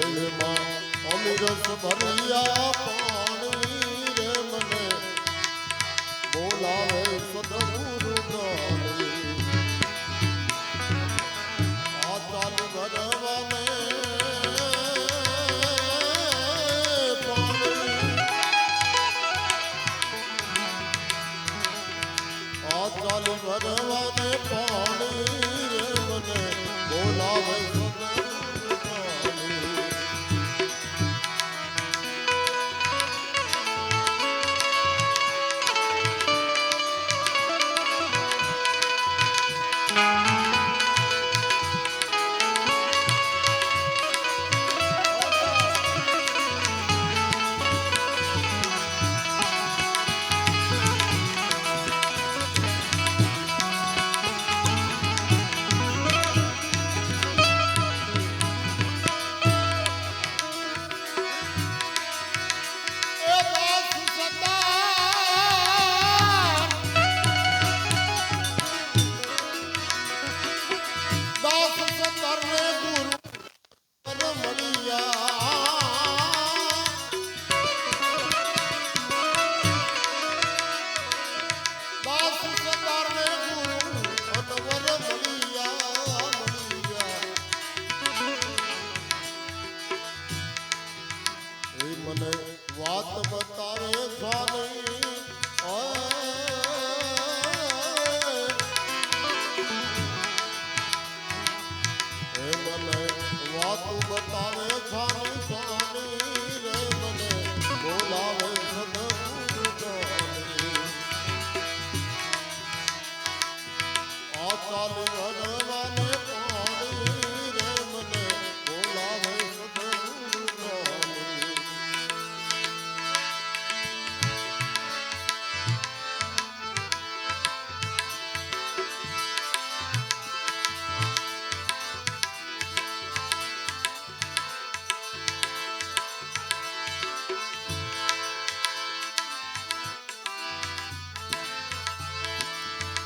વેળમાં અમરસ વાત બતાવે સ્વામી.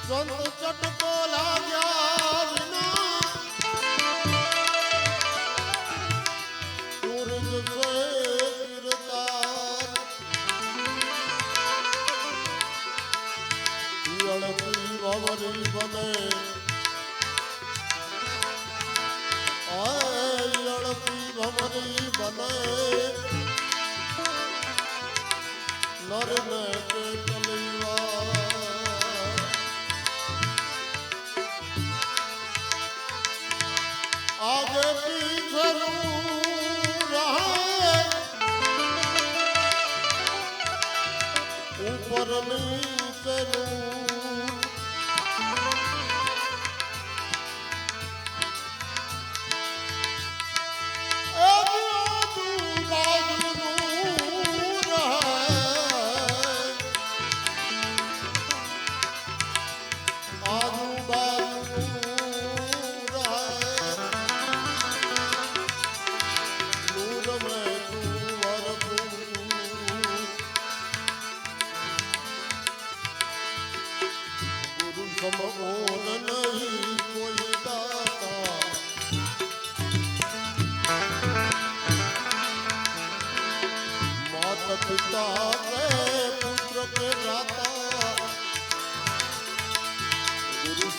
સંત ચટકો લાગ્યા વિના પૂર્વ છે કીર્તાન વવરી બને ભમરી બને નર ને ઉપર નીચે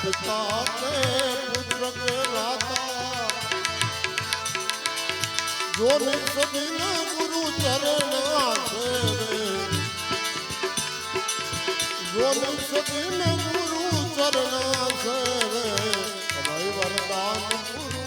પિતા કે પુત્ર કે રાતા જો નિષ્ઠિન ગુરુ ચરણા છે જો નિષ્ઠિન ગુરુ ચરણા છે રે ભાઈ વરદાન ગુરુ